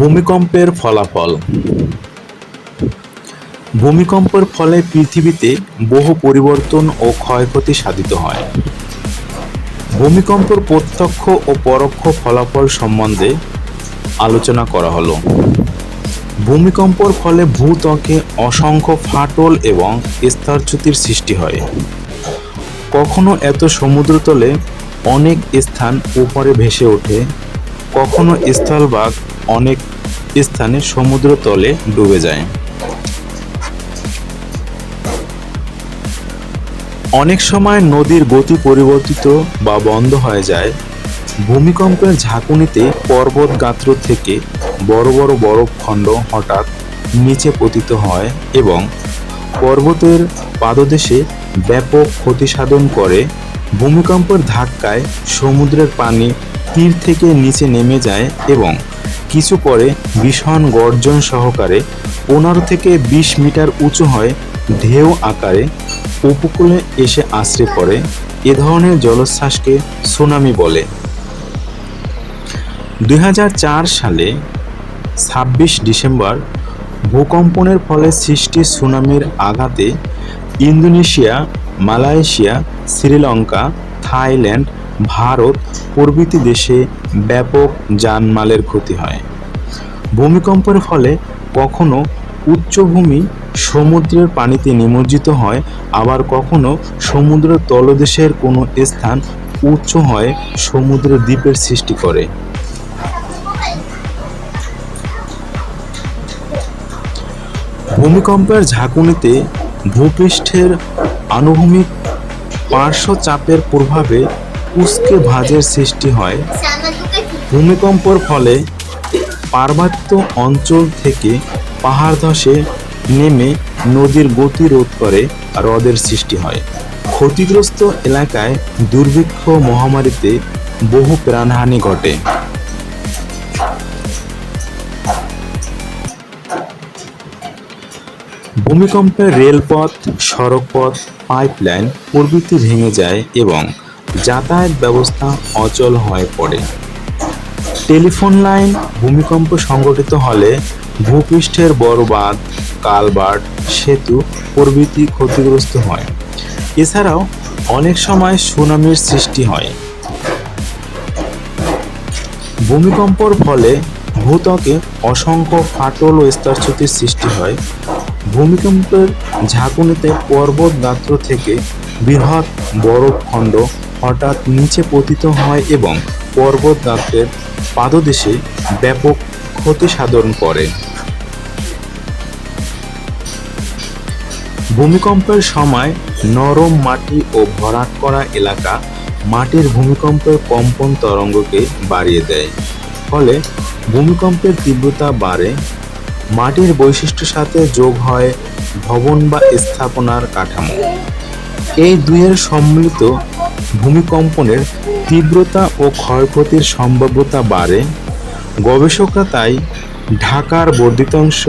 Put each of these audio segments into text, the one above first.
ভূমিকম্পের ফলাফল। ভূমিকম্পের ফলে পৃথিবীতে বহু পরিবর্তন ও ক্ষয়ক্ষতি সাধিত হয়। ভূমিকম্পের প্রত্যক্ষ ও পরোক্ষ ফলাফল সম্বন্ধে আলোচনা করা হলো। ভূমিকম্পর ফলে ভূত্বকে অসংখ্য ফাটল এবং স্তরচ্যুতির সৃষ্টি হয়। কখনো এত সমুদ্রতলে অনেক স্থান উপরে ভেসে ওঠে, কখনো স্থলভাগ অনেক স্থানে সমুদ্র তলে ডুবে যায়। অনেক সময় নদীর গতি পরিবর্তিত বা বন্ধ হয়ে যায়। ভূমিকম্পের ঝাঁকুনিতে পর্বত গাত্র থেকে বড় বড় বরফখণ্ড হঠাৎ নিচে পতিত হয় এবং পর্বতের পাদদেশে ব্যাপক ক্ষতি সাধন করে। ভূমিকম্পের ধাক্কায় সমুদ্রের পানি তীর থেকে নিচে নেমে যায় এবং কিছু পরে ভীষণ গর্জন সহকারে পনেরো থেকে বিশ মিটার উঁচু হয় ঢেউ আকারে উপকূলে এসে আশ্রে পড়ে, এ ধরনের জলোচ্ছ্বাসকে সুনামি বলে। দু হাজার চার সালে ছাব্বিশ ডিসেম্বর ভূকম্পনের ফলে সৃষ্টি সুনামির আঘাতে Indonesia, Malaysia, Sri Lanka, Thailand Bharat প্রভৃতি দেশে ব্যাপক জানমালের ক্ষতি হয়। ভূমিকম্পের ফলে কখনো উচ্চভূমি সমুদ্রের পানিতে নিমজ্জিত হয়, আবার কখনো সমুদ্র তলদেশের কোনো স্থান উচ্চ হয়, সমুদ্রের দ্বীপের সৃষ্টি করে। ভূমিকম্পের ঝাঁকুনিতে ভূপৃষ্ঠের আনুভূমিক পার্শ্বচাপের প্রভাবে উস্কে ভাঁজের সৃষ্টি হয়। ভূমিকম্পর ফলে পার্বত্য অঞ্চল থেকে পাহাড় ধসে নেমে নদীর গতি রোধ করে, হ্রদের সৃষ্টি হয়। ক্ষতিগ্রস্ত এলাকায় দুর্ভিক্ষ মহামারীতে বহু প্রাণহানি ঘটে। ভূমিকম্পে রেলপথ, সড়কপথ, পাইপলাইন প্রভৃতি ভেঙে যায় এবং যাতায়াত ব্যবস্থা অচল হয়ে পড়ে। টেলিফোন লাইন ভূমিকম্প সংঘটিত হলে ভূপৃষ্ঠের বড় বাঁধ কালবার্ট, সেতু প্রভৃতি ক্ষতিগ্রস্ত হয়। এছাড়াও অনেক সময় সুনামির সৃষ্টি হয়। ভূমিকম্পর ফলে ভূত্বকে অসংখ্য ফাটল ও স্তরচ্যুতির সৃষ্টি হয়। ভূমিকম্পের ঝাঁকুনিতে পর্বত গাত্র থেকে বৃহৎ বরফখণ্ড হঠাৎ নিচে পতিত হয় এবং পর্বত গাত্রের পাদদেশে ব্যাপক ক্ষতি সাধন করে। ভূমিকম্পের সময় নরম মাটি ও ভরাট করা এলাকা মাটির ভূমিকম্পের কম্পন তরঙ্গকে বাড়িয়ে দেয়। ফলে ভূমিকম্পের তীব্রতা বাড়ে, মাটির বৈশিষ্ট্যের সাথে যোগ হয় ভবন বা স্থাপনার কাঠামো। এই দুইয়ের সম্মিলিত ভূমিকম্পনের তীব্রতা ও ক্ষয়ক্ষতির সম্ভাব্যতা বাড়ে। গবেষকরা তাই ঢাকার বর্ধিতাংশ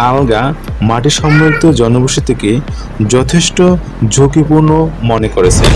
আলগা মাটি সমৃদ্ধ জনবসতিকে যথেষ্ট ঝুঁকিপূর্ণ মনে করেছে